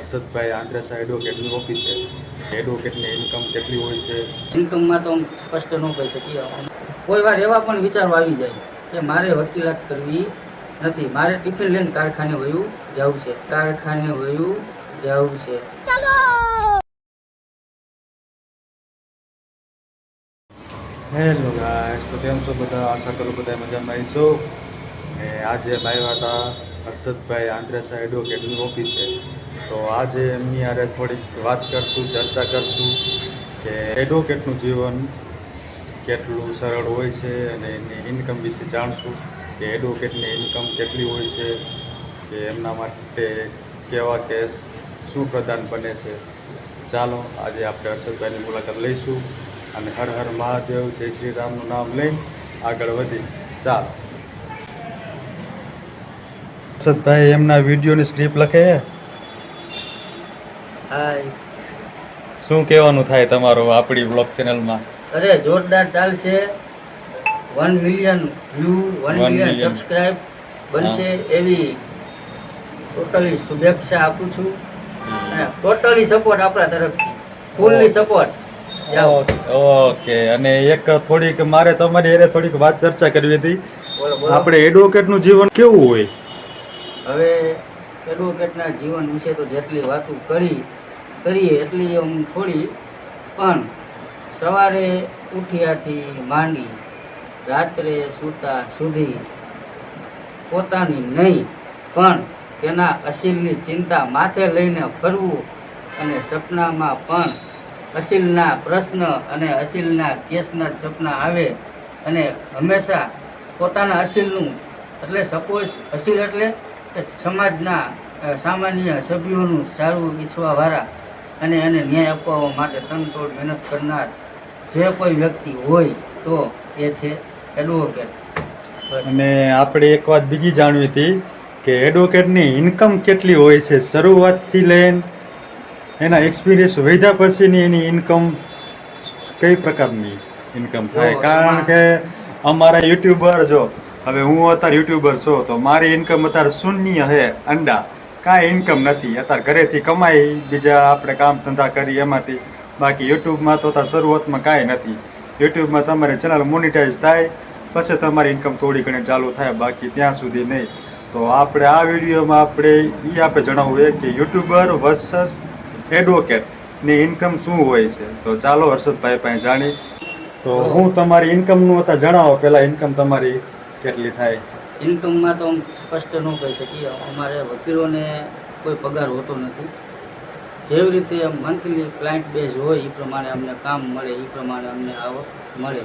હર્ષદભાઈ આંદ્રેસા એડવોકેટની ઓફિસે એડવોકેટની ઇન્કમ કેટલી હોય છે? ઇન્કમમાં તો સ્પષ્ટ ન કહી શકીએ. કોઈ વાર એવા પણ વિચારો આવી જાય કે મારે વકીલાત કરવી નથી. મારે ટિફિન લઈને કારખાને વયું જવું છે. કારખાને વયું જવું છે. હેલો ગાઈસ તો કેમ છો બધા? આશા કરું બધા મજામાં આવીશો ને આજે ભાઈ હતા હર્ષદભાઈ આંદ્રેસા એડવોકેટની ઓફિસે તો આજે એમની આરે થોડીક વાત કરશું, ચર્ચા કરશું કે એડવોકેટનું જીવન કેટલું સરળ હોય છે અને એની ઇન્કમ વિશે જાણશું કે એડવોકેટની ઇન્કમ કેટલી હોય છે, કે એમના માટે કેવા કેસ શું પ્રદાન બને છે. ચાલો, આજે આપણે હર્ષદભાઈની મુલાકાત લઈશું અને હર હર મહાદેવ, જય શ્રી રામનું નામ લઈ આગળ વધી ચાલો. હર્ષદભાઈ, એમના વિડીયોની સ્ક્રિપ્ટ લખે હાય. શું કહેવાનું થાય તમારું આપણી બ્લોગ ચેનલમાં અરે જોરદાર ચાલશે. One million view one million. Subscribe બનશે એવી ટોટલી શુભેચ્છા આપું છું. અને ટોટલી સપોર્ટ આપણા તરફથી. ફૂલની સપોર્ટ ઓકે. અને એક થોડીક મારે તમારી એરે થોડીક વાત ચર્ચા કરવી હતી. આપણે એડવોકેટનું જીવન કેવું હોય? હવે એડવોકેટના જીવન વિશે તો જેટલી વાતો કરી, કરીએ એટલી આમ થોડી, પણ સવારે ઉઠ્યાથી માંડી રાત્રે સૂતા સુધી પોતાની નહીં, પણ તેના અસીલની ચિંતા માથે લઈને ફરવું અને સપનામાં પણ અસીલના પ્રશ્ન અને અસીલના કેસના સપના આવે અને હંમેશા પોતાના અસીલનું, એટલે સપોઝ અસીલ એટલે સમાજના સામાન્ય સભ્યોનું સારું ઈચ્છવાવાળા અને એને ન્યાય અપાવવા માટે તનતોડ મહેનત કરનાર જે કોઈ વ્યક્તિ હોય તો એ છે એડવોકેટ અને આપણે એક વાત બીજી જાણવી હતી કે એડવોકેટની ઇન્કમ કેટલી હોય છે શરૂઆતથી લઈને એના એક્સપિરિયન્સ વધ્યા પછીની એની ઇન્કમ કઈ પ્રકારની ઇન્કમ થાય? કારણ કે અમારા યુટ્યુબર જો હવે હું અત્યારે યુટ્યુબર છું, તો મારી ઇન્કમ અત્યારે શૂન્ય છે, અંડા. કાંઈ ઇન્કમ નથી. અત્યારે ઘરેથી કમાઈ, બીજા આપણે કામ ધંધા કરી એમાંથી. બાકી યુટ્યુબમાં તો અત્યારે શરૂઆતમાં કાંઈ નથી. યુટ્યુબમાં તમારે ચેનલ મોનિટાઈઝ થાય, પછી તમારી ઇન્કમ થોડી ઘણી ચાલુ થાય, બાકી ત્યાં સુધી નહીં. તો આપણે આ વિડીયોમાં આપણે એ આપણે જણાવવું કે યુટ્યુબર વર્સસ એડવોકેટની ઇન્કમ શું હોય છે. તો ચાલો હર્ષદભાઈ પાસે જાણી તો હું તમારી ઇન્કમનું અત્યારે જણાવો, પહેલાં ઇન્કમ તમારી કેટલી થાય? ઇન્કમમાં તો સ્પષ્ટ ન કહી શકીએ. અમારે વકીલોને કોઈ પગાર હોતો નથી. જેવી રીતે મંથલી ક્લાયન્ટ બેઝ હોય એ પ્રમાણે અમને કામ મળે એ પ્રમાણે અમને આવક મળે.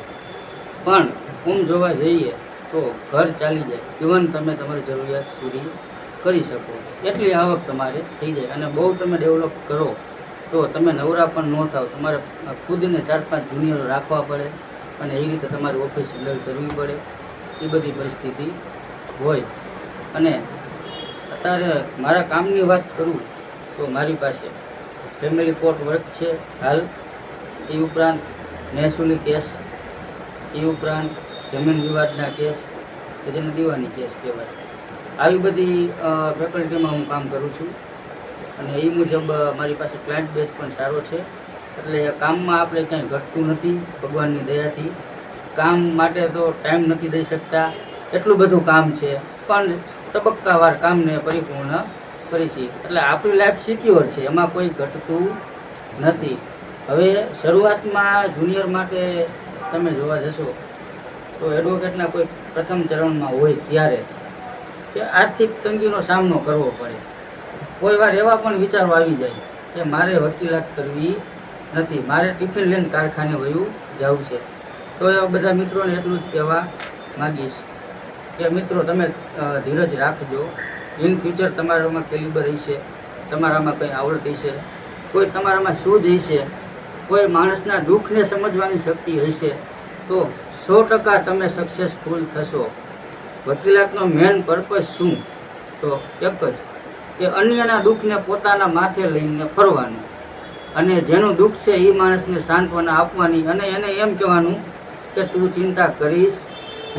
પણ ઓમ જોવા જઈએ તો ઘર ચાલી જાય. ઇવન તમે તમારી જરૂરિયાત પૂરી કરી શકો. એટલી આવક તમારે થઈ જાય. અને બહુ તમે ડેવલપ કરો, તો તમે નવરા પણ ન થાવ. તમારે ખુદને ચાર પાંચ જુનિયરો રાખવા પડે અને એ રીતે તમારી ઓફિસ હેન્ડલ કરવી પડે. એ બધી પરિસ્થિતિ હોય. અને અત્યારે મારા કામની વાત કરું તો મારી પાસે ફેમિલી કોર્ટ વર્ક છે હાલ. એ ઉપરાંત મહેસૂલી કેસ, એ ઉપરાંત જમીન વિવાદના કેસ, કે જેને દીવાની કેસ કહેવાય. આવી બધી ફેકલ્ટીમાં હું કામ કરું છું. અને એ મુજબ મારી પાસે ક્લાયન્ટ બેઝ પણ સારો છે. એટલે કામમાં આપણે ક્યાંય ઘટતું નથી, ભગવાનની દયાથી. કામ માટે તો ટાઈમ નથી દઈ શકતા. એટલું બધું કામ છે. પણ તબક્કાવાર કામને પરિપૂર્ણ કરી છીએ એટલે આપણી લાઈફ સિક્યોર છે. એમાં કોઈ ઘટતું નથી. હવે શરૂઆતમાં જુનિયર માટે તમે જોવા જશો, તો એડવોકેટના કોઈ પ્રથમ ચરણમાં હોય ત્યારે કે આર્થિક તંગીનો સામનો કરવો પડે. કોઈ વાર એવા પણ વિચારો આવી જાય કે મારે વકીલાત કરવી નથી. મારે ટિફિન લઈને કારખાને વયું જવું છે. તો એવા બધા મિત્રોને એટલું જ કહેવા માગીશ કે મિત્રો, તમે ધીરજ રાખજો. ઇન ફ્યુચર તમારામાં કેલિબર હશે, તમારામાં કંઈ આવડત હશે, કોઈ તમારામાં સૂઝ હશે, કોઈ માણસના દુઃખને સમજવાની શક્તિ હશે, તો સો ટકા તમે સક્સેસફુલ થશો. વકીલાતનો મેન પર્પઝ શું? તો એક જ કે અન્યના દુઃખને પોતાના માથે લઈને ફરવાનું. અને જેનું દુઃખ છે એ માણસને સાંત્વના આપવાની અને એને એમ કહેવાનું કે તું ચિંતા કરીશ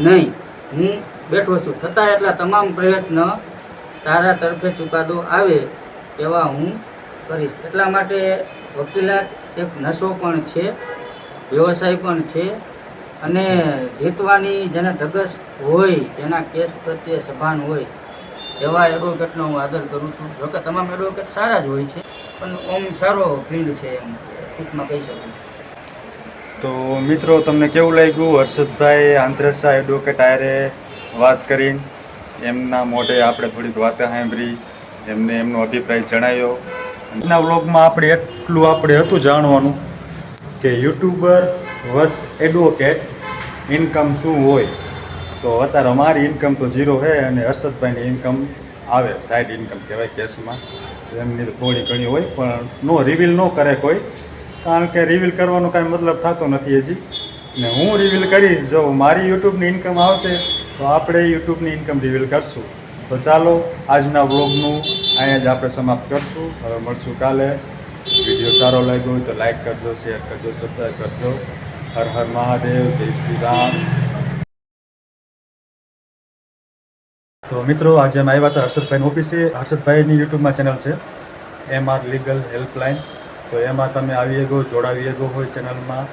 નહીં. હું બેઠો છું. થતાં એટલા તમામ પ્રયત્ન તારા તરફે ચુકાદો આવે એવા હું કરીશ. એટલા માટે વકીલાત એક નશો પણ છે, વ્યવસાય પણ છે અને જીતવાની જેને ધગસ હોય જેના કેસ પ્રત્યે સભાન હોય એવા એડવોકેટનો હું આદર કરું છું. જોકે તમામ એડવોકેટ સારા જ હોય છે, પણ ઓમ સારો ફિલ્ડ છે એમ ટૂંકમાં કહી શકું. તો મિત્રો, તમને કેવું લાગ્યું? હર્ષદભાઈ આંતરસા એડવોકેટ આયરે વાત કરીને. એમના મોઢે આપણે થોડીક વાત સાંભળી. એમને એમનો અભિપ્રાય જણાવ્યો એના વ્લોગમાં આપણે એટલું આપણે હતું જાણવાનું કે યુટ્યુબર વસ એડવોકેટ ઇન્કમ શું હોય? તો અત્યારે અમારી ઇન્કમ તો ઝીરો છે અને હર્ષદભાઈની ઇન્કમ આવે. સાઈડ ઇન્કમ કહેવાય કેસમાં એમની થોડી ઘણી હોય, પણ નો રિવીલ ન કરે કોઈ. કારણ કે રિવીલ કરવાનો કાંઈ મતલબ થતો નથી હજી. ને હું રિવીલ કરીશ, જો મારી યુટ્યુબની ઇન્કમ આવશે, તો આપણે યુટ્યુબની ઇન્કમ રિવીલ કરશું. તો ચાલો, આજના વ્લોગનું અહીંયા જ આપણે સમાપ્ત કરશું. હવે મળશું કાલે. વીડિયો સારો લાગ્યો હોય તો લાઈક કરજો શેર કરજો સબસ્ક્રાઈબ કરજો. હર હર મહાદેવ, જય શ્રી રામ. તો મિત્રો, આજે અમે આવ્યા હતા હર્ષદભાઈની ઓફિસે. હર્ષદભાઈની યુટ્યુબમાં ચેનલ છે. એમ આર લીગલ હેલ્પલાઇન તો એમાં તમે આવી ગયો જોડાવી ગયો હોય ચેનલમાં.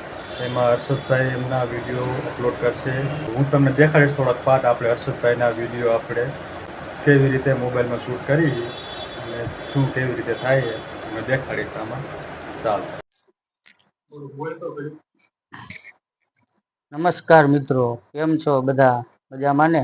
એમાં હર્ષદભાઈ એમના વીડિયો અપલોડ કરશે. હું તમને દેખાડીશ થોડાક પાર્ટ આપણે હર્ષદભાઈના વીડિયો આપણે. કેવી રીતે મોબાઈલમાં શૂટ કરી અને શું કેવી રીતે થાય એ હું દેખાડીશ આમાં. ચાલો. નમસ્કાર મિત્રો. કેમ છો બધા? મજામાં ને?